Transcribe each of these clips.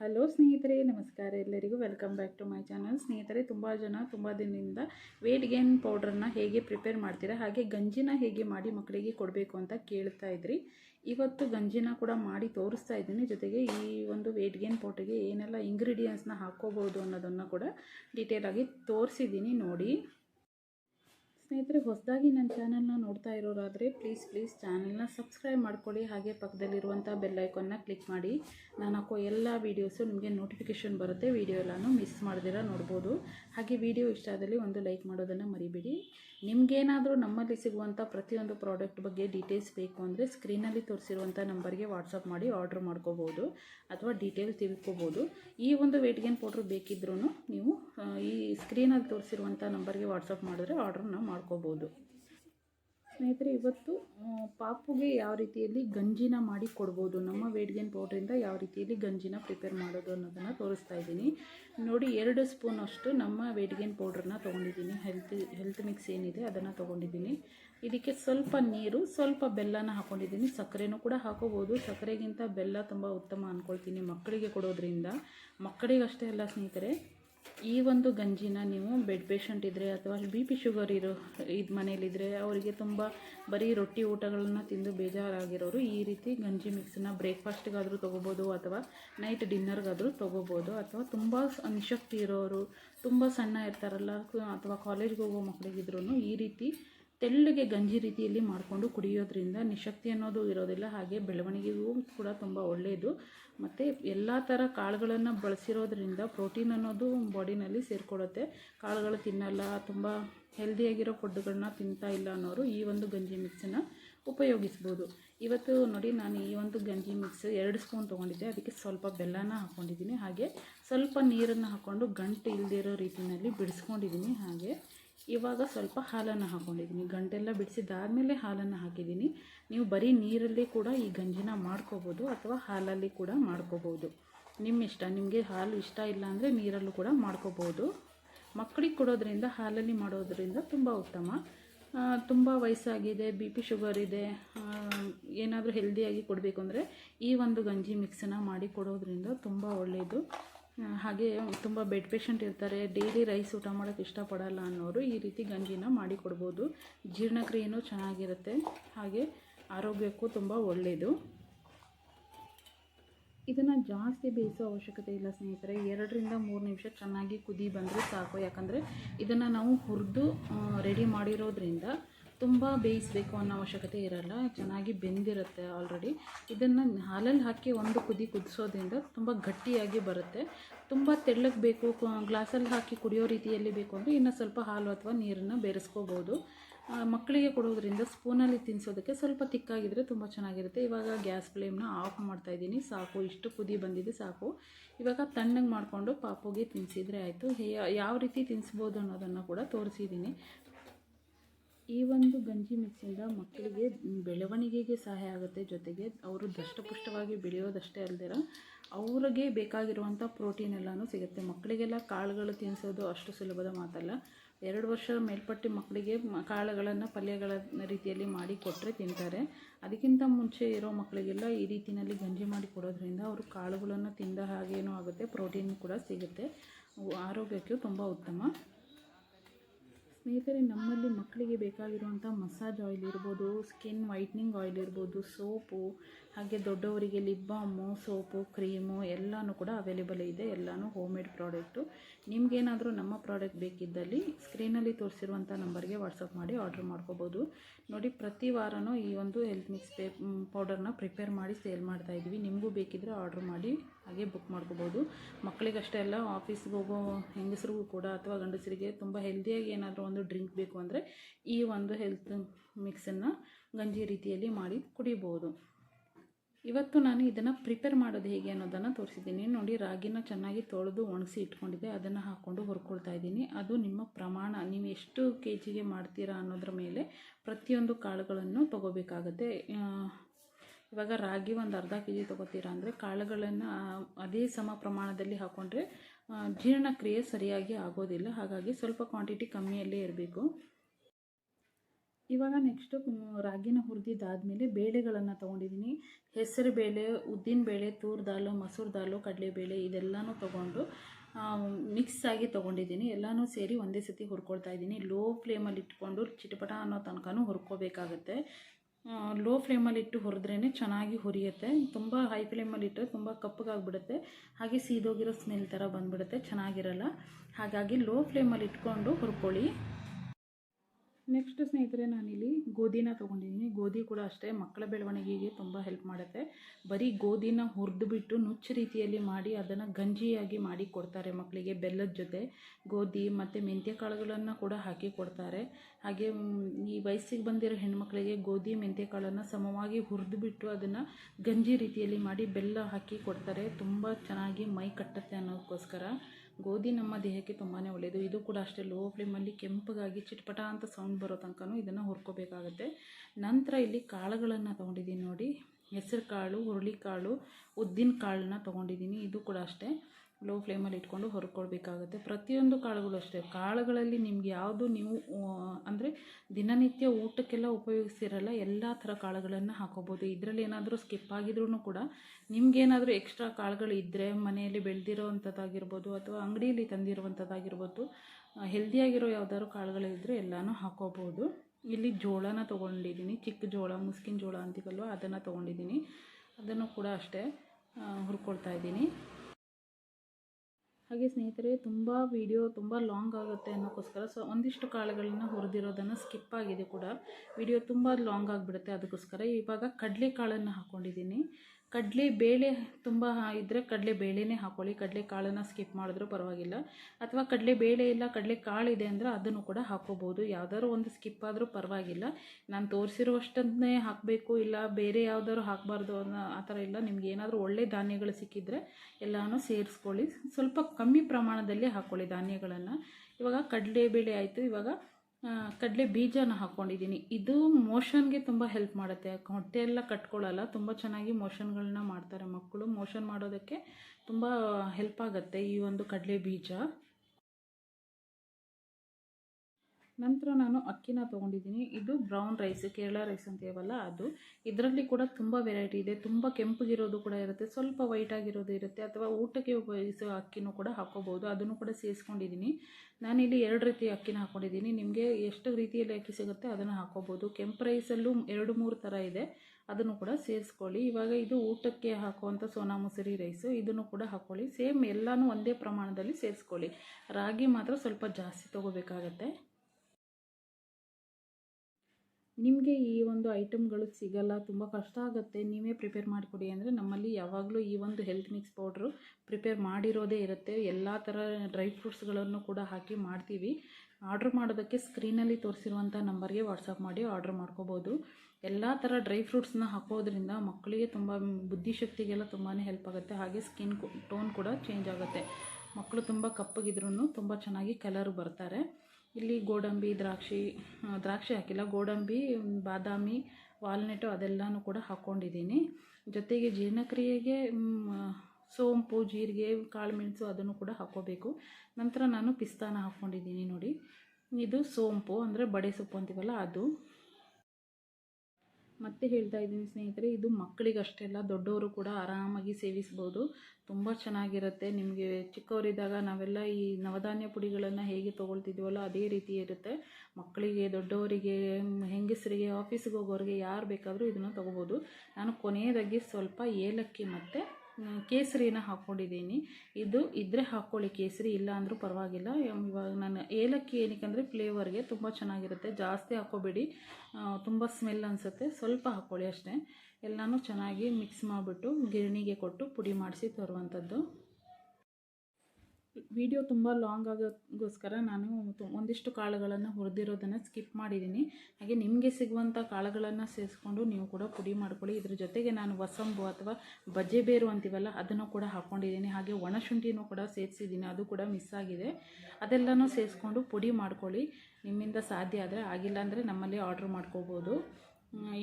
Hello ಸ್ನೇಹಿತರೆ, ನಮಸ್ಕಾರ. ಎಲ್ಲರಿಗೂ welcome back to my channel ಸ್ನೇಹಿತರೆ, ತುಂಬ ಜನ ತುಂಬ ದಿನದಿಂದ ವೇಟ್ ಗೇನ್ ಪೌಡ್ರನ್ನ ಹೇಗೆ ಪ್ರಿಪೇರ್ ಮಾಡ್ತೀರಾ, ಹಾಗೆ ಗಂಜಿನ ಹೇಗೆ ಮಾಡಿ ಮಕ್ಕಳಿಗೆ ಕೊಡಬೇಕು ಅಂತ ಕೇಳ್ತಾ ಇದ್ರಿ. ಇವತ್ತು ಗಂಜಿನ ಕೂಡ ಮಾಡಿ ತೋರಿಸ್ತಾ ಇದ್ದೀನಿ. ಜೊತೆಗೆ ಈ ಒಂದು ವೇಟ್ ಗೇನ್ ಪೌಡ್ರಿಗೆ ಏನೆಲ್ಲ ಇಂಗ್ರೀಡಿಯೆಂಟ್ಸ್ನ ಹಾಕ್ಕೋಬೋದು ಅನ್ನೋದನ್ನು ಕೂಡ ಡೀಟೇಲಾಗಿ ತೋರಿಸಿದ್ದೀನಿ ನೋಡಿ. ಸ್ನೇಹಿತರೆ, ಹೊಸದಾಗಿ ನನ್ನ ಚಾನಲ್ನ ನೋಡ್ತಾ ಇರೋರಾದರೆ ಪ್ಲೀಸ್ ಪ್ಲೀಸ್ ಚಾನಲ್ನ ಸಬ್ಸ್ಕ್ರೈಬ್ ಮಾಡ್ಕೊಳ್ಳಿ. ಹಾಗೆ ಪಕ್ಕದಲ್ಲಿರುವಂಥ ಬೆಲ್ಲೈಕನ್ನ ಕ್ಲಿಕ್ ಮಾಡಿ. ನಾನು ಹಾಕೋ ಎಲ್ಲ ವೀಡಿಯೋಸು ನಿಮಗೆ ನೋಟಿಫಿಕೇಷನ್ ಬರುತ್ತೆ. ವೀಡಿಯೋ ಎಲ್ಲನೂ ಮಿಸ್ ಮಾಡ್ದಿರ ನೋಡ್ಬೋದು. ಹಾಗೆ ವಿಡಿಯೋ ಇಷ್ಟ ಆದಲ್ಲಿ ಒಂದು ಲೈಕ್ ಮಾಡೋದನ್ನು ಮರಿಬೇಡಿ. ನಿಮಗೇನಾದರೂ ನಮ್ಮಲ್ಲಿ ಸಿಗುವಂಥ ಪ್ರತಿಯೊಂದು ಪ್ರಾಡಕ್ಟ್ ಬಗ್ಗೆ ಡೀಟೇಲ್ಸ್ ಬೇಕು ಅಂದರೆ ಸ್ಕ್ರೀನಲ್ಲಿ ತೋರಿಸಿರುವಂಥ ನಂಬರ್ಗೆ ವಾಟ್ಸಪ್ ಮಾಡಿ ಆರ್ಡ್ರ್ ಮಾಡ್ಕೋಬೋದು ಅಥವಾ ಡೀಟೇಲ್ ತಿಳ್ಕೊಬೋದು ಈ ಒಂದು ವೇಟ್ ಗೇನ್ ಪೌಡ್ರ್ ಬೇಕಿದ್ರೂ ನೀವು ಈ ಸ್ಕ್ರೀನಲ್ಲಿ ತೋರಿಸಿರುವಂಥ ನಂಬರ್ಗೆ ವಾಟ್ಸಪ್ ಮಾಡಿದ್ರೆ ಆರ್ಡ್ರನ್ನ ಮಾಡ್ಕೋಬೋದು ಸ್ನೇಹಿತರೆ, ಇವತ್ತು ಪಾಪುಗೆ ಯಾವ ರೀತಿಯಲ್ಲಿ ಗಂಜಿನ ಮಾಡಿ ಕೊಡ್ಬೋದು, ನಮ್ಮ ವೇಟ್ ಗೇನ್ ಪೌಡ್ರಿಂದ ಯಾವ ರೀತಿಯಲ್ಲಿ ಗಂಜಿನ ಪ್ರಿಪೇರ್ ಮಾಡೋದು ಅನ್ನೋದನ್ನು ತೋರಿಸ್ತಾ ಇದ್ದೀನಿ. ನೋಡಿ, ಎರಡು ಸ್ಪೂನ್ ಅಷ್ಟು ನಮ್ಮ ವೇಟ್ ಗೇನ್ ಪೌಡ್ರನ್ನ ತೊಗೊಂಡಿದ್ದೀನಿ. ಹೆಲ್ತ್ ಹೆಲ್ತ್ ಮಿಕ್ಸ್ ಏನಿದೆ ಅದನ್ನು ತೊಗೊಂಡಿದ್ದೀನಿ. ಇದಕ್ಕೆ ಸ್ವಲ್ಪ ನೀರು, ಸ್ವಲ್ಪ ಬೆಲ್ಲನ ಹಾಕ್ಕೊಂಡಿದ್ದೀನಿ ಸಕ್ಕರೆನೂ ಕೂಡ ಹಾಕೋಬೋದು. ಸಕ್ಕರೆಗಿಂತ ಬೆಲ್ಲ ತುಂಬ ಉತ್ತಮ ಅಂದ್ಕೊಳ್ತೀನಿ ಮಕ್ಕಳಿಗೆ ಕೊಡೋದ್ರಿಂದ. ಮಕ್ಕಳಿಗಷ್ಟೇ ಅಲ್ಲ ಸ್ನೇಹಿತರೆ ಈ ಒಂದು ಗಂಜಿನ ನೀವು ಬೆಡ್ ಪೇಷಂಟ್ ಇದ್ದರೆ ಅಥವಾ ಬಿ ಪಿ ಶುಗರ್ ಇರೋ, ಇದು ಮನೇಲಿದ್ದರೆ ಅವರಿಗೆ ತುಂಬ ಬರೀ ರೊಟ್ಟಿ ಊಟಗಳನ್ನು ತಿಂದು ಬೇಜಾರಾಗಿರೋರು ಈ ರೀತಿ ಗಂಜಿ ಮಿಕ್ಸನ್ನ ಬ್ರೇಕ್ಫಾಸ್ಟ್ಗಾದರೂ ತೊಗೋಬೋದು ಅಥವಾ ನೈಟ್ ಡಿನ್ನರ್ಗಾದರೂ ತೊಗೋಬೋದು. ಅಥವಾ ತುಂಬ ನಿಶಕ್ತಿ ಇರೋರು, ತುಂಬ ಸಣ್ಣ ಇರ್ತಾರಲ್ಲ, ಅಥವಾ ಕಾಲೇಜ್ಗೆ ಹೋಗೋ ಮಕ್ಕಳಿಗಿದ್ರೂ ಈ ರೀತಿ ತೆಳ್ಳಗೆ ಗಂಜಿ ರೀತಿಯಲ್ಲಿ ಮಾಡಿಕೊಂಡು ಕುಡಿಯೋದ್ರಿಂದ ನಿಶಕ್ತಿ ಅನ್ನೋದು ಇರೋದಿಲ್ಲ. ಹಾಗೆ ಬೆಳವಣಿಗೆಗೂ ಕೂಡ ತುಂಬ ಒಳ್ಳೆಯದು ಮತ್ತು ಎಲ್ಲ ಥರ ಕಾಳುಗಳನ್ನು ಬಳಸಿರೋದ್ರಿಂದ ಪ್ರೋಟೀನ್ ಅನ್ನೋದು ಬಾಡಿನಲ್ಲಿ ಸೇರಿಕೊಳ್ಳುತ್ತೆ ಕಾಳುಗಳು ತಿನ್ನಲ್ಲ, ತುಂಬ ಹೆಲ್ದಿಯಾಗಿರೋ ಫುಡ್ಗಳನ್ನ ತಿಂತಾ ಇಲ್ಲ ಅನ್ನೋರು ಈ ಒಂದು ಗಂಜಿ ಮಿಕ್ಸನ್ನು ಉಪಯೋಗಿಸ್ಬೋದು. ಇವತ್ತು ನೋಡಿ ನಾನು ಈ ಒಂದು ಗಂಜಿ ಮಿಕ್ಸ್ ಎರಡು ಸ್ಪೂನ್ ತೊಗೊಂಡಿದ್ದೆ. ಅದಕ್ಕೆ ಸ್ವಲ್ಪ ಬೆಲ್ಲನ ಹಾಕ್ಕೊಂಡಿದ್ದೀನಿ ಹಾಗೆ ಸ್ವಲ್ಪ ನೀರನ್ನು ಹಾಕ್ಕೊಂಡು ಗಂಟು ಇಲ್ಲದಿರೋ ರೀತಿಯಲ್ಲಿ ಬಿಡಿಸ್ಕೊಂಡಿದ್ದೀನಿ. ಹಾಗೆ ಇವಾಗ ಸ್ವಲ್ಪ ಹಾಲನ್ನು ಹಾಕ್ಕೊಂಡಿದ್ದೀನಿ ಗಂಟೆಲ್ಲ ಬಿಡಿಸಿದಾದಮೇಲೆ ಹಾಲನ್ನು ಹಾಕಿದ್ದೀನಿ. ನೀವು ಬರೀ ನೀರಲ್ಲಿ ಕೂಡ ಈ ಗಂಜಿನ ಮಾಡ್ಕೋಬೋದು ಅಥವಾ ಹಾಲಲ್ಲಿ ಕೂಡ ಮಾಡ್ಕೋಬೋದು. ನಿಮ್ಮ ಇಷ್ಟ. ನಿಮಗೆ ಹಾಲು ಇಷ್ಟ ಇಲ್ಲ ಅಂದರೆ ನೀರಲ್ಲೂ ಕೂಡ ಮಾಡ್ಕೋಬೋದು. ಮಕ್ಕಳಿಗೆ ಕೊಡೋದ್ರಿಂದ, ಹಾಲಲ್ಲಿ ಮಾಡೋದ್ರಿಂದ ತುಂಬ ಉತ್ತಮ. ತುಂಬ ವಯಸ್ಸಾಗಿದೆ, ಬಿ ಪಿ ಶುಗರ್ ಇದೆ ಏನಾದರೂ ಹೆಲ್ದಿಯಾಗಿ ಕೊಡಬೇಕು ಅಂದರೆ ಈ ಒಂದು ಗಂಜಿ ಮಿಕ್ಸನ್ನು ಮಾಡಿ ಕೊಡೋದ್ರಿಂದ ತುಂಬ ಒಳ್ಳೆಯದು ಹಾಗೆ ತುಂಬ ಬೆಡ್ ಪೇಷಂಟ್ ಇರ್ತಾರೆ. ಡೈಲಿ ರೈಸ್ ಊಟ ಮಾಡೋಕ್ಕೆ ಇಷ್ಟಪಡಲ್ಲ ಅನ್ನೋರು ಈ ರೀತಿ ಗಂಜಿನ ಮಾಡಿಕೊಡ್ಬೋದು ಜೀರ್ಣಕ್ರಿಯೆನೂ ಚೆನ್ನಾಗಿರುತ್ತೆ. ಹಾಗೆ ಆರೋಗ್ಯಕ್ಕೂ ತುಂಬ ಒಳ್ಳೆಯದು ಇದನ್ನು ಜಾಸ್ತಿ ಬೇಯಿಸೋ ಅವಶ್ಯಕತೆ ಇಲ್ಲ ಸ್ನೇಹಿತರೆ. ಎರಡರಿಂದ ಮೂರು ನಿಮಿಷ ಚೆನ್ನಾಗಿ ಕುದಿ ಬಂದರೆ ಸಾಕು. ಯಾಕಂದರೆ ಇದನ್ನು ನಾವು ಹುರಿದು ರೆಡಿ ಮಾಡಿರೋದ್ರಿಂದ ತುಂಬ ಬೇಯಿಸಬೇಕು ಅನ್ನೋ ಅವಶ್ಯಕತೆ ಇರಲ್ಲ, ಚೆನ್ನಾಗಿ ಬೆಂದಿರುತ್ತೆ ಆಲ್ರೆಡಿ ಇದನ್ನು ಹಾಲಲ್ಲಿ ಹಾಕಿ ಒಂದು ಕುದಿ ಕುದಿಸೋದ್ರಿಂದ ತುಂಬ ಗಟ್ಟಿಯಾಗಿ ಬರುತ್ತೆ. ತುಂಬ ತೆಳ್ಳಗೆ ಬೇಕು ಗ್ಲಾಸಲ್ಲಿ ಹಾಕಿ ಕುಡಿಯೋ ರೀತಿಯಲ್ಲಿ ಬೇಕು ಅಂದರೆ ಇನ್ನು ಸ್ವಲ್ಪ ಹಾಲು ಅಥವಾ ನೀರನ್ನು ಬೆರೆಸ್ಕೋಬೋದು. ಮಕ್ಕಳಿಗೆ ಕೊಡೋದ್ರಿಂದ ಸ್ಪೂನಲ್ಲಿ ತಿನ್ನಿಸೋದಕ್ಕೆ ಸ್ವಲ್ಪ ತಿಕ್ಕಾಗಿದ್ದರೆ ತುಂಬ ಚೆನ್ನಾಗಿರುತ್ತೆ. ಇವಾಗ ಗ್ಯಾಸ್ ಫ್ಲೇಮ್ನ ಆಫ್ ಮಾಡ್ತಾ ಇದ್ದೀನಿ. ಸಾಕು, ಇಷ್ಟು ಕುದಿ ಬಂದಿದೆ ಸಾಕು. ಇವಾಗ ತಣ್ಣಗೆ ಮಾಡಿಕೊಂಡು ಪಾಪುಗೆ ತಿನ್ನಿಸಿದರೆ ಆಯಿತು. ಯಾವ ರೀತಿ ತಿನ್ನಿಸ್ಬೋದು ಅನ್ನೋದನ್ನು ಕೂಡ ತೋರಿಸಿದ್ದೀನಿ. ಈ ಒಂದು ಗಂಜಿ ಮಿಕ್ಸಿಂದ ಮಕ್ಕಳಿಗೆ ಬೆಳವಣಿಗೆಗೆ ಸಹಾಯ ಆಗುತ್ತೆ. ಜೊತೆಗೆ ಅವರು ದಷ್ಟಪುಷ್ಟವಾಗಿ ಬೆಳೆಯೋದಷ್ಟೇ ಅಲ್ದಿರ ಅವ್ರಿಗೆ ಬೇಕಾಗಿರುವಂಥ ಪ್ರೋಟೀನ್ ಎಲ್ಲನೂ ಸಿಗುತ್ತೆ. ಮಕ್ಕಳಿಗೆಲ್ಲ ಕಾಳುಗಳು ತಿನ್ನಿಸೋದು ಅಷ್ಟು ಸುಲಭದ ಮಾತಲ್ಲ. ಎರಡು ವರ್ಷ ಮೇಲ್ಪಟ್ಟು ಮಕ್ಕಳಿಗೆ ಕಾಳುಗಳನ್ನು ಪಲ್ಯಗಳ ರೀತಿಯಲ್ಲಿ ಮಾಡಿ ಕೊಟ್ಟರೆ ತಿಂತಾರೆ. ಅದಕ್ಕಿಂತ ಮುಂಚೆ ಇರೋ ಮಕ್ಕಳಿಗೆಲ್ಲ ಈ ರೀತಿಯಲ್ಲಿ ಗಂಜಿ ಮಾಡಿ ಕೊಡೋದ್ರಿಂದ ಅವರು ಕಾಳುಗಳನ್ನು ತಿಂದ ಹಾಗೇನೂ ಆಗುತ್ತೆ. ಪ್ರೋಟೀನ್ ಕೂಡ ಸಿಗುತ್ತೆ. ಆರೋಗ್ಯಕ್ಕೂ ತುಂಬ ಉತ್ತಮ. ಸ್ನೇಹಿತರೆ, ನಮ್ಮಲ್ಲಿ ಮಕ್ಕಳಿಗೆ ಬೇಕಾಗಿರುವಂಥ ಮಸಾಜ್ ಆಯಿಲ್ ಇರ್ಬೋದು, ಸ್ಕಿನ್ ವೈಟ್ನಿಂಗ್ ಆಯಿಲ್ ಇರ್ಬೋದು, ಸೋಪು, ಹಾಗೆ ದೊಡ್ಡವರಿಗೆ ಲಿಪ್ ಬಾಮು, ಸೋಪು, ಕ್ರೀಮು ಎಲ್ಲನೂ ಕೂಡ ಅವೈಲೇಬಲ್ ಇದೆ, ಎಲ್ಲನೂ ಹೋಮ್ ಮೇಡ್ ಪ್ರಾಡಕ್ಟು ನಿಮಗೇನಾದರೂ ನಮ್ಮ ಪ್ರಾಡಕ್ಟ್ ಬೇಕಿದ್ದಲ್ಲಿ ಸ್ಕ್ರೀನಲ್ಲಿ ತೋರಿಸಿರುವಂಥ ನಂಬರ್ಗೆ ವಾಟ್ಸಪ್ ಮಾಡಿ ಆರ್ಡ್ರ್ ಮಾಡ್ಕೋಬೋದು. ನೋಡಿ, ಪ್ರತಿ ವಾರನೂ ಈ ಒಂದು ಹೆಲ್ತ್ ಮಿಕ್ಸ್ ಪೇ ಪೌಡರ್ನ ಪ್ರಿಪೇರ್ ಮಾಡಿ ಸೇಲ್ ಮಾಡ್ತಾ ಇದ್ವಿ ನಿಮಗೂ ಬೇಕಿದ್ದರೆ ಆರ್ಡ್ರ್ ಮಾಡಿ. ಹಾಗೆ ಬುಕ್ ಮಾಡ್ಕೋಬೋದು. ಮಕ್ಕಳಿಗಷ್ಟೇ ಅಲ್ಲ ಆಫೀಸ್ಗೆ ಹೋಗೋ ಹೆಂಗಸರಿಗೂ ಕೂಡ ಅಥವಾ ಗಂಡಸರಿಗೆ ತುಂಬ ಹೆಲ್ದಿಯಾಗಿ ಏನಾದರೂ ಒಂದು ಡ್ರಿಂಕ್ ಬೇಕು ಅಂದರೆ ಈ ಒಂದು ಹೆಲ್ತ್ ಮಿಕ್ಸನ್ನು ಗಂಜಿ ರೀತಿಯಲ್ಲಿ ಮಾಡಿ ಕುಡಿಬೋದು. ಇವತ್ತು ನಾನು ಇದನ್ನು ಪ್ರಿಪೇರ್ ಮಾಡೋದು ಹೇಗೆ ಅನ್ನೋದನ್ನು ತೋರಿಸಿದ್ದೀನಿ. ನೋಡಿ, ರಾಗಿನ ಚೆನ್ನಾಗಿ ತೊಳೆದು ಒಣಗಿಸಿ ಇಟ್ಕೊಂಡಿದ್ದೆ. ಅದನ್ನು ಹಾಕ್ಕೊಂಡು ಹುರ್ಕೊಳ್ತಾ ಇದ್ದೀನಿ. ಅದು ನಿಮ್ಮ ಪ್ರಮಾಣ. ನೀವು ಎಷ್ಟು ಕೆ ಜಿಗೆ ಮಾಡ್ತೀರಾ ಅನ್ನೋದ್ರ ಮೇಲೆ ಪ್ರತಿಯೊಂದು ಕಾಳುಗಳನ್ನು ತೊಗೋಬೇಕಾಗತ್ತೆ. ಇವಾಗ ರಾಗಿ ಒಂದು ಅರ್ಧ ಕೆ ಜಿ ತೊಗೋತೀರಾ ಅಂದರೆ ಕಾಳುಗಳನ್ನು ಅದೇ ಸಮ ಪ್ರಮಾಣದಲ್ಲಿ ಹಾಕ್ಕೊಂಡ್ರೆ ಜೀರ್ಣಕ್ರಿಯೆ ಸರಿಯಾಗಿ ಆಗೋದಿಲ್ಲ. ಹಾಗಾಗಿ ಸ್ವಲ್ಪ ಕ್ವಾಂಟಿಟಿ ಕಮ್ಮಿಯಲ್ಲೇ ಇರಬೇಕು. ಇವಾಗ ನೆಕ್ಸ್ಟು ರಾಗಿನ ಹುರಿದಿದ್ದಾದಮೇಲೆ ಬೇಳೆಗಳನ್ನು ತೊಗೊಂಡಿದ್ದೀನಿ ಹೆಸರು ಬೇಳೆ, ಉದ್ದಿನ ಬೇಳೆ, ತೂರ್ ದಾಲು, ಮಸೂರ್ ದಾಲು ಕಡಲೆಬೇಳೆ ಇದೆಲ್ಲನೂ ತೊಗೊಂಡು ಮಿಕ್ಸ್ ಆಗಿ ತೊಗೊಂಡಿದ್ದೀನಿ ಎಲ್ಲನೂ ಸೇರಿ ಒಂದೇ ಸತಿ ಹುರ್ಕೊಳ್ತಾ ಇದ್ದೀನಿ ಲೋ ಫ್ಲೇಮಲ್ಲಿ ಇಟ್ಕೊಂಡು ಚಿಟಪಟ ಅನ್ನೋ ತನಕನೂ ಹುರ್ಕೋಬೇಕಾಗತ್ತೆ. ಲೋ ಫ್ಲೇಮಲ್ಲಿ ಇಟ್ಟು ಹುರಿದ್ರೇ ಚೆನ್ನಾಗಿ ಹುರಿಯುತ್ತೆ. ತುಂಬ ಹೈ ಫ್ಲೇಮಲ್ಲಿ ಇಟ್ಟರೆ ತುಂಬ ಕಪ್ಪಗಾಗ್ಬಿಡುತ್ತೆ. ಹಾಗೆ ಸೀದೋಗಿರೋ ಸ್ಮೆಲ್ ಥರ ಬಂದುಬಿಡುತ್ತೆ. ಚೆನ್ನಾಗಿರಲ್ಲ. ಹಾಗಾಗಿ ಲೋ ಫ್ಲೇಮಲ್ಲಿ ಇಟ್ಕೊಂಡು ಹುರ್ಕೊಳ್ಳಿ. ನೆಕ್ಸ್ಟ್ ಸ್ನೇಹಿತರೆ, ನಾನಿಲ್ಲಿ ಗೋಧಿನ ತೊಗೊಂಡಿದ್ದೀನಿ. ಗೋಧಿ ಕೂಡ ಅಷ್ಟೇ, ಮಕ್ಕಳ ಬೆಳವಣಿಗೆಗೆ ತುಂಬ ಹೆಲ್ಪ್ ಮಾಡುತ್ತೆ. ಬರೀ ಗೋಧಿನ ಹುರಿದುಬಿಟ್ಟು ನುಚ್ಚು ರೀತಿಯಲ್ಲಿ ಮಾಡಿ ಅದನ್ನು ಗಂಜಿಯಾಗಿ ಮಾಡಿ ಕೊಡ್ತಾರೆ ಮಕ್ಕಳಿಗೆ ಬೆಲ್ಲದ ಜೊತೆ. ಗೋಧಿ ಮತ್ತು ಮೆಂತ್ಯ ಕಾಳುಗಳನ್ನು ಕೂಡ ಹಾಕಿ ಕೊಡ್ತಾರೆ. ಹಾಗೆ ಈ ವಯಸ್ಸಿಗೆ ಬಂದಿರೋ ಹೆಣ್ಮಕ್ಳಿಗೆ ಗೋಧಿ, ಮೆಂತ್ಯ ಕಾಳನ್ನು ಸಮವಾಗಿ ಹುರಿದುಬಿಟ್ಟು ಅದನ್ನು ಗಂಜಿ ರೀತಿಯಲ್ಲಿ ಮಾಡಿ ಬೆಲ್ಲ ಹಾಕಿ ಕೊಡ್ತಾರೆ. ತುಂಬ ಚೆನ್ನಾಗಿ ಮೈ ಕಟ್ಟುತ್ತೆ ಅನ್ನೋದಕ್ಕೋಸ್ಕರ. ಗೋಧಿ ನಮ್ಮ ದೇಹಕ್ಕೆ ತುಂಬಾ ಒಳ್ಳೆಯದು ಇದು ಕೂಡ ಅಷ್ಟೇ ಲೋ ಫ್ಲೇಮಲ್ಲಿ ಕೆಂಪಗಾಗಿ ಚಿಟ್ಪಟ ಅಂತ ಸೌಂಡ್ ಬರೋ ತನಕನೂ ಇದನ್ನು ಹುರ್ಕೋಬೇಕಾಗುತ್ತೆ. ನಂತರ ಇಲ್ಲಿ ಕಾಳುಗಳನ್ನು ತೊಗೊಂಡಿದ್ದೀನಿ ನೋಡಿ. ಹೆಸರು ಕಾಳು ಹುರುಳಿಕಾಳು ಉದ್ದಿನ ಕಾಳನ್ನ ತೊಗೊಂಡಿದ್ದೀನಿ. ಇದು ಕೂಡ ಅಷ್ಟೇ. ಲೋ ಫ್ಲೇಮಲ್ಲಿ ಇಟ್ಕೊಂಡು ಹುರ್ಕೊಳ್ಬೇಕಾಗುತ್ತೆ ಪ್ರತಿಯೊಂದು ಕಾಳುಗಳು ಅಷ್ಟೇ. ಕಾಳುಗಳಲ್ಲಿ ನಿಮ್ಗೆ ಯಾವುದು ನೀವು ಅಂದರೆ ದಿನನಿತ್ಯ ಊಟಕ್ಕೆಲ್ಲ ಉಪಯೋಗಿಸಿರಲ್ಲ, ಎಲ್ಲ ಥರ ಕಾಳುಗಳನ್ನು ಹಾಕೋಬೋದು. ಇದರಲ್ಲಿ ಏನಾದರೂ ಸ್ಕಿಪ್ ಆಗಿದ್ರೂ ಕೂಡ ನಿಮ್ಗೇನಾದರೂ ಎಕ್ಸ್ಟ್ರಾ ಕಾಳುಗಳು ಇದ್ದರೆ ಮನೆಯಲ್ಲಿ ಬೆಳೆದಿರೋ ಅಂಥದ್ದಾಗಿರ್ಬೋದು ಅಥವಾ ಅಂಗಡಿಯಲ್ಲಿ ತಂದಿರುವಂಥದ್ದಾಗಿರ್ಬೋದು ಹೆಲ್ದಿಯಾಗಿರೋ ಯಾವ್ದಾದ್ರು ಕಾಳುಗಳಿದ್ದರೆ ಎಲ್ಲನೂ ಹಾಕೋಬೋದು. ಇಲ್ಲಿ ಜೋಳನ ತೊಗೊಂಡಿದ್ದೀನಿ. ಚಿಕ್ಕ ಜೋಳ, ಮುಸ್ಕಿನ ಜೋಳ ಅಂತೀವಲ್ವ, ಅದನ್ನು ತೊಗೊಂಡಿದ್ದೀನಿ. ಅದನ್ನು ಕೂಡ ಅಷ್ಟೇ ಹುರ್ಕೊಳ್ತಾ ಇದ್ದೀನಿ. ಹಾಗೆ ಸ್ನೇಹಿತರೆ, ತುಂಬ ವಿಡಿಯೋ ತುಂಬ ಲಾಂಗ್ ಆಗುತ್ತೆ ಅನ್ನೋಕ್ಕೋಸ್ಕರ ಸೊ ಒಂದಿಷ್ಟು ಕಾಳುಗಳನ್ನು ಹುರಿದಿರೋದನ್ನು ಸ್ಕಿಪ್ ಆಗಿದೆ ಕೂಡ. ವಿಡಿಯೋ ತುಂಬ ಲಾಂಗ್ ಆಗಿಬಿಡುತ್ತೆ ಅದಕ್ಕೋಸ್ಕರ ಇವಾಗ ಕಡಲೆ ಕಾಳನ್ನು ಹಾಕ್ಕೊಂಡಿದ್ದೀನಿ ಕಡಲೆ ಬೇಳೆ ತುಂಬ ಇದ್ದರೆ ಕಡಲೆ ಬೇಳೆನೇ ಹಾಕ್ಕೊಳ್ಳಿ ಕಡಲೆ ಕಾಳನ್ನು ಸ್ಕಿಪ್ ಮಾಡಿದ್ರೂ ಪರವಾಗಿಲ್ಲ. ಅಥವಾ ಕಡಲೆ ಬೇಳೆ ಇಲ್ಲ, ಕಡಲೆ ಕಾಳಿದೆ ಅಂದರೆ ಅದನ್ನು ಕೂಡ ಹಾಕ್ಕೋಬೋದು ಯಾವ್ದಾದ್ರು ಒಂದು ಸ್ಕಿಪ್ ಆದರೂ ಪರವಾಗಿಲ್ಲ. ನಾನು ತೋರಿಸಿರುವಷ್ಟನ್ನೇ ಹಾಕಬೇಕು ಇಲ್ಲ, ಬೇರೆ ಯಾವ್ದಾದ್ರು ಹಾಕಬಾರ್ದು ಅನ್ನೋ ಆ ಥರ ಇಲ್ಲ. ನಿಮ್ಗೆ ಏನಾದರೂ ಒಳ್ಳೆ ಧಾನ್ಯಗಳು ಸಿಕ್ಕಿದ್ರೆ ಎಲ್ಲನೂ ಸೇರಿಸ್ಕೊಳ್ಳಿ. ಸ್ವಲ್ಪ ಕಮ್ಮಿ ಪ್ರಮಾಣದಲ್ಲಿ ಹಾಕ್ಕೊಳ್ಳಿ ಧಾನ್ಯಗಳನ್ನು. ಇವಾಗ ಕಡಲೆ ಬೇಳೆ ಆಯಿತು. ಇವಾಗ ಕಡಲೆ ಬೀಜನ ಹಾಕ್ಕೊಂಡಿದ್ದೀನಿ ಇದು ಮೋಷನ್ಗೆ ತುಂಬ ಹೆಲ್ಪ್ ಮಾಡುತ್ತೆ. ಹೊಟ್ಟೆ ಎಲ್ಲ ಕಟ್ಕೊಳ್ಳಲ್ಲ ತುಂಬ ಚೆನ್ನಾಗಿ ಮೋಷನ್ಗಳನ್ನ ಮಾಡ್ತಾರೆ ಮಕ್ಕಳು. ಮೋಷನ್ ಮಾಡೋದಕ್ಕೆ ತುಂಬ ಹೆಲ್ಪ್ ಆಗುತ್ತೆ ಈ ಒಂದು ಕಡಲೆ ಬೀಜ. ನಂತರ ನಾನು ಅಕ್ಕಿನ ತೊಗೊಂಡಿದ್ದೀನಿ. ಇದು ಬ್ರೌನ್ ರೈಸ್ ಕೇರಳ ರೈಸ್ ಅಂತೀವಲ್ಲ ಅದು. ಇದರಲ್ಲಿ ಕೂಡ ತುಂಬ ವೆರೈಟಿ ಇದೆ. ತುಂಬ ಕೆಂಪಗಿರೋದು ಕೂಡ ಇರುತ್ತೆ. ಸ್ವಲ್ಪ ವೈಟ್ ಆಗಿರೋದು ಇರುತ್ತೆ. ಅಥವಾ ಊಟಕ್ಕೆ ಉಪಯೋಗಿಸೋ ಅಕ್ಕಿನೂ ಕೂಡ ಹಾಕೋಬೋದು ಅದನ್ನು ಕೂಡ ಸೇರಿಸ್ಕೊಂಡಿದ್ದೀನಿ. ನಾನಿಲ್ಲಿ ಎರಡು ರೀತಿ ಅಕ್ಕಿನ ಹಾಕ್ಕೊಂಡಿದ್ದೀನಿ ನಿಮಗೆ ಎಷ್ಟು ರೀತಿಯಲ್ಲಿ ಅಕ್ಕಿ ಸಿಗುತ್ತೆ ಅದನ್ನು ಹಾಕೋಬೋದು ಕೆಂಪು ರೈಸಲ್ಲೂ ಎರಡು ಮೂರು ಥರ ಇದೆ. ಅದನ್ನು ಕೂಡ ಸೇರಿಸ್ಕೊಳ್ಳಿ. ಇವಾಗ ಇದು ಊಟಕ್ಕೆ ಹಾಕುವಂಥ ಸೋನಾ ಮೊಸರಿ ರೈಸು ಇದನ್ನು ಕೂಡ ಹಾಕ್ಕೊಳ್ಳಿ ಸೇಮ್ ಎಲ್ಲನೂ ಒಂದೇ ಪ್ರಮಾಣದಲ್ಲಿ ಸೇರಿಸ್ಕೊಳ್ಳಿ. ರಾಗಿ ಮಾತ್ರ ಸ್ವಲ್ಪ ಜಾಸ್ತಿ ತೊಗೋಬೇಕಾಗತ್ತೆ. ನಿಮಗೆ ಈ ಒಂದು ಐಟಮ್ಗಳು ಸಿಗಲ್ಲ, ತುಂಬ ಕಷ್ಟ ಆಗುತ್ತೆ, ನೀವೇ ಪ್ರಿಪೇರ್ ಮಾಡಿಕೊಡಿ ಅಂದರೆ ನಮ್ಮಲ್ಲಿ ಯಾವಾಗಲೂ ಈ ಒಂದು ಹೆಲ್ತ್ ಮಿಕ್ಸ್ ಪೌಡ್ರು ಪ್ರಿಪೇರ್ ಮಾಡಿರೋದೇ ಇರುತ್ತೆ. ಎಲ್ಲ ಥರ ಡ್ರೈ ಫ್ರೂಟ್ಸ್ಗಳನ್ನು ಕೂಡ ಹಾಕಿ ಮಾಡ್ತೀವಿ. ಆರ್ಡ್ರ್ ಮಾಡೋದಕ್ಕೆ ಸ್ಕ್ರೀನಲ್ಲಿ ತೋರಿಸಿರುವಂಥ ನಂಬರ್ಗೆ ವಾಟ್ಸಪ್ ಮಾಡಿ ಆರ್ಡ್ರ್ ಮಾಡ್ಕೋಬೋದು. ಎಲ್ಲ ಥರ ಡ್ರೈ ಫ್ರೂಟ್ಸ್ನ ಹಾಕೋದ್ರಿಂದ ಮಕ್ಕಳಿಗೆ ತುಂಬ ಬುದ್ಧಿಶಕ್ತಿಗೆಲ್ಲ ತುಂಬಾ ಹೆಲ್ಪ್ ಆಗುತ್ತೆ. ಹಾಗೆ ಸ್ಕಿನ್ ಟೋನ್ ಕೂಡ ಚೇಂಜ್ ಆಗುತ್ತೆ. ಮಕ್ಕಳು ತುಂಬ ಕಪ್ಪಗಿದ್ರೂ ತುಂಬ ಚೆನ್ನಾಗಿ ಕಲರ್ ಬರ್ತಾರೆ. ಇಲ್ಲಿ ಗೋಡಂಬಿ, ದ್ರಾಕ್ಷಿ ದ್ರಾಕ್ಷಿ ಹಾಕಿಲ್ಲ, ಗೋಡಂಬಿ, ಬಾದಾಮಿ, ವಾಲ್ನೆಟು ಅದೆಲ್ಲನೂ ಕೂಡ ಹಾಕ್ಕೊಂಡಿದ್ದೀನಿ ಜೊತೆಗೆ ಜೀರ್ಣಕ್ರಿಯೆಗೆ ಸೋಂಪು, ಜೀರಿಗೆ, ಕಾಳುಮೆಣಸು ಅದನ್ನು ಕೂಡ ಹಾಕ್ಕೋಬೇಕು. ನಂತರ ನಾನು ಪಿಸ್ತಾನ ಹಾಕ್ಕೊಂಡಿದ್ದೀನಿ ನೋಡಿ. ಇದು ಸೋಂಪು ಅಂದರೆ ಬಡೆ ಸೊಪ್ಪು ಅಂತೀವಲ್ಲ ಅದು. ಮತ್ತೆ ಹೇಳ್ತಾ ಇದ್ದೀನಿ ಸ್ನೇಹಿತರೆ, ಇದು ಮಕ್ಕಳಿಗಷ್ಟೆಲ್ಲ ದೊಡ್ಡವರು ಕೂಡ ಆರಾಮಾಗಿ ಸೇವಿಸ್ಬೋದು. ತುಂಬ ಚೆನ್ನಾಗಿರುತ್ತೆ. ನಿಮಗೆ ಚಿಕ್ಕವರಿದ್ದಾಗ ನಾವೆಲ್ಲ ಈ ನವಧಾನ್ಯ ಪುಡಿಗಳನ್ನು ಹೇಗೆ ತೊಗೊಳ್ತಿದ್ವಲ್ಲ, ಅದೇ ರೀತಿ ಇರುತ್ತೆ. ಮಕ್ಕಳಿಗೆ, ದೊಡ್ಡವರಿಗೆ, ಹೆಂಗಸರಿಗೆ ಆಫೀಸ್ಗೆ ಹೋಗೋರಿಗೆ ಯಾರು ಬೇಕಾದರೂ ಇದನ್ನು ತೊಗೋಬೋದು. ನಾನು ಕೊನೆಯದಾಗಿ ಸ್ವಲ್ಪ ಏಲಕ್ಕಿ ಮತ್ತು ಕೇಸರಿನ ಹಾಕ್ಕೊಂಡಿದ್ದೀನಿ ಇದು ಇದ್ದರೆ ಹಾಕ್ಕೊಳ್ಳಿ ಕೇಸರಿ ಇಲ್ಲ ಅಂದರೂ ಪರವಾಗಿಲ್ಲ. ಇವಾಗ ನಾನು ಏಲಕ್ಕಿ ಏನಕ್ಕೆ ಫ್ಲೇವರ್ಗೆ ತುಂಬ ಚೆನ್ನಾಗಿರುತ್ತೆ. ಜಾಸ್ತಿ ಹಾಕ್ಕೋಬೇಡಿ ತುಂಬ ಸ್ಮೆಲ್ ಅನಿಸುತ್ತೆ. ಸ್ವಲ್ಪ ಹಾಕ್ಕೊಳ್ಳಿ ಅಷ್ಟೇ. ಎಲ್ಲನೂ ಚೆನ್ನಾಗಿ ಮಿಕ್ಸ್ ಮಾಡಿಬಿಟ್ಟು ಗಿರಣಿಗೆ ಕೊಟ್ಟು ಪುಡಿ ಮಾಡಿಸಿ ತರುವಂಥದ್ದು. ವಿಡಿಯೋ ತುಂಬ ಲಾಂಗ್ ಆಗೋಗೋಸ್ಕರ ನಾನು ಒಂದಿಷ್ಟು ಕಾಳುಗಳನ್ನು ಹುರಿದಿರೋದನ್ನು ಸ್ಕಿಪ್ ಮಾಡಿದ್ದೀನಿ ಹಾಗೆ ನಿಮಗೆ ಸಿಗುವಂಥ ಕಾಳುಗಳನ್ನು ಸೇರಿಸ್ಕೊಂಡು ನೀವು ಕೂಡ ಪುಡಿ ಮಾಡ್ಕೊಳ್ಳಿ. ಇದ್ರ ಜೊತೆಗೆ ನಾನು ವಸಂಬು ಅಥವಾ ಬಜೆ ಬೇರು ಅಂತೀವಲ್ಲ, ಅದನ್ನು ಕೂಡ ಹಾಕ್ಕೊಂಡಿದ್ದೀನಿ ಹಾಗೆ ಒಣಶುಂಠಿನೂ ಕೂಡ ಸೇರಿಸಿದ್ದೀನಿ ಅದು ಕೂಡ ಮಿಸ್ ಆಗಿದೆ. ಅದೆಲ್ಲನೂ ಸೇರಿಸ್ಕೊಂಡು ಪುಡಿ ಮಾಡ್ಕೊಳ್ಳಿ. ನಿಮ್ಮಿಂದ ಸಾಧ್ಯ ಆದರೆ ಆಗಿಲ್ಲ ಅಂದರೆ ನಮ್ಮಲ್ಲಿ ಆರ್ಡ್ರ್ ಮಾಡ್ಕೋಬೋದು.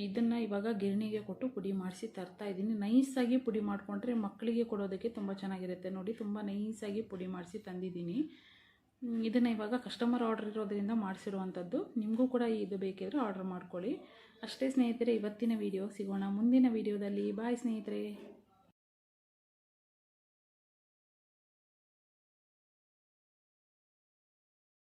ಇದನ್ನು ಇವಾಗ ಗಿರಣಿಗೆ ಕೊಟ್ಟು ಪುಡಿ ಮಾಡಿಸಿ ತರ್ತಾ ಇದ್ದೀನಿ. ನೈಸಾಗಿ ಪುಡಿ ಮಾಡಿಕೊಂಡ್ರೆ ಮಕ್ಕಳಿಗೆ ಕೊಡೋದಕ್ಕೆ ತುಂಬ ಚೆನ್ನಾಗಿರುತ್ತೆ. ನೋಡಿ, ತುಂಬ ನೈಸಾಗಿ ಪುಡಿ ಮಾಡಿಸಿ ತಂದಿದ್ದೀನಿ. ಇದನ್ನು ಇವಾಗ ಕಸ್ಟಮರ್ ಆರ್ಡರ್ ಇರೋದರಿಂದ ಮಾಡಿಸಿರುವಂಥದ್ದು ನಿಮಗೂ ಕೂಡ ಇದು ಬೇಕಿದ್ರೆ ಆರ್ಡರ್ ಮಾಡ್ಕೊಳ್ಳಿ. ಅಷ್ಟೇ ಸ್ನೇಹಿತರೆ, ಇವತ್ತಿನ ವಿಡಿಯೋ ಸಿಗೋಣ. ಮುಂದಿನ ವಿಡಿಯೋದಲ್ಲಿ ಬಾಯ್ ಸ್ನೇಹಿತರೆ.